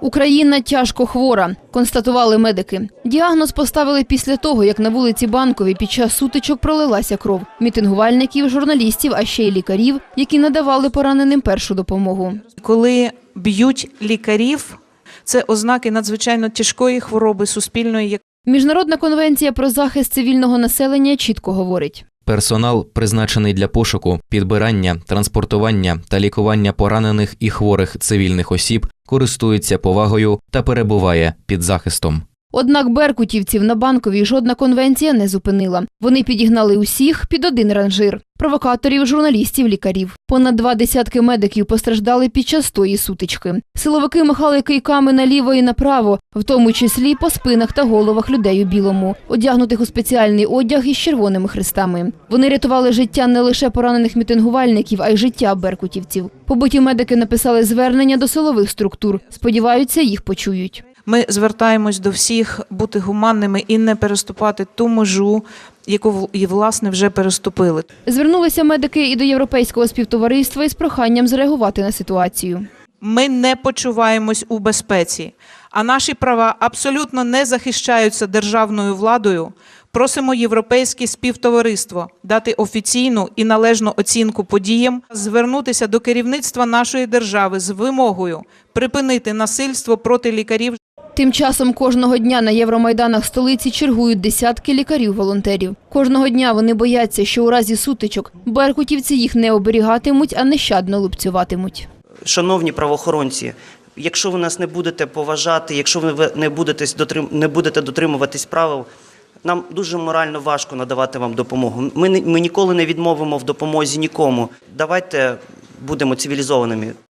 Україна тяжко хвора, констатували медики. Діагноз поставили після того, як на вулиці Банковій під час сутичок пролилася кров. Мітингувальників, журналістів, а ще й лікарів, які надавали пораненим першу допомогу. Коли б'ють лікарів, це ознаки надзвичайно тяжкої хвороби суспільної, Міжнародна конвенція про захист цивільного населення чітко говорить. Персонал призначений для пошуку, підбирання, транспортування та лікування поранених і хворих цивільних осіб, користується повагою та перебуває під захистом. Однак беркутівців на банковій жодна конвенція не зупинила. Вони підігнали усіх під один ранжир – провокаторів, журналістів, лікарів. Понад два десятки медиків постраждали під час тої сутички. Силовики махали кийками наліво і направо, в тому числі по спинах та головах людей у білому, одягнутих у спеціальний одяг із червоними хрестами. Вони рятували життя не лише поранених мітингувальників, а й життя беркутівців. Побиті медики написали звернення до силових структур. Сподіваються, їх почують. Ми звертаємось до всіх бути гуманними і не переступати ту межу, яку і власне вже переступили. Звернулися медики і до європейського співтовариства із проханням зреагувати на ситуацію. Ми не почуваємось у безпеці, а наші права абсолютно не захищаються державною владою. Просимо європейське співтовариство дати офіційну і належну оцінку подіям, звернутися до керівництва нашої держави з вимогою припинити насильство проти лікарів Тим часом кожного дня на євромайданах столиці чергують десятки лікарів-волонтерів. Кожного дня вони бояться, що у разі сутичок беркутівці їх не оберігатимуть, а нещадно лупцюватимуть. Шановні правоохоронці, якщо ви нас не будете поважати, якщо ви не будете, не будете дотримуватись правил, нам дуже морально важко надавати вам допомогу. Ми, ми ніколи не відмовимо в допомозі нікому. Давайте будемо цивілізованими.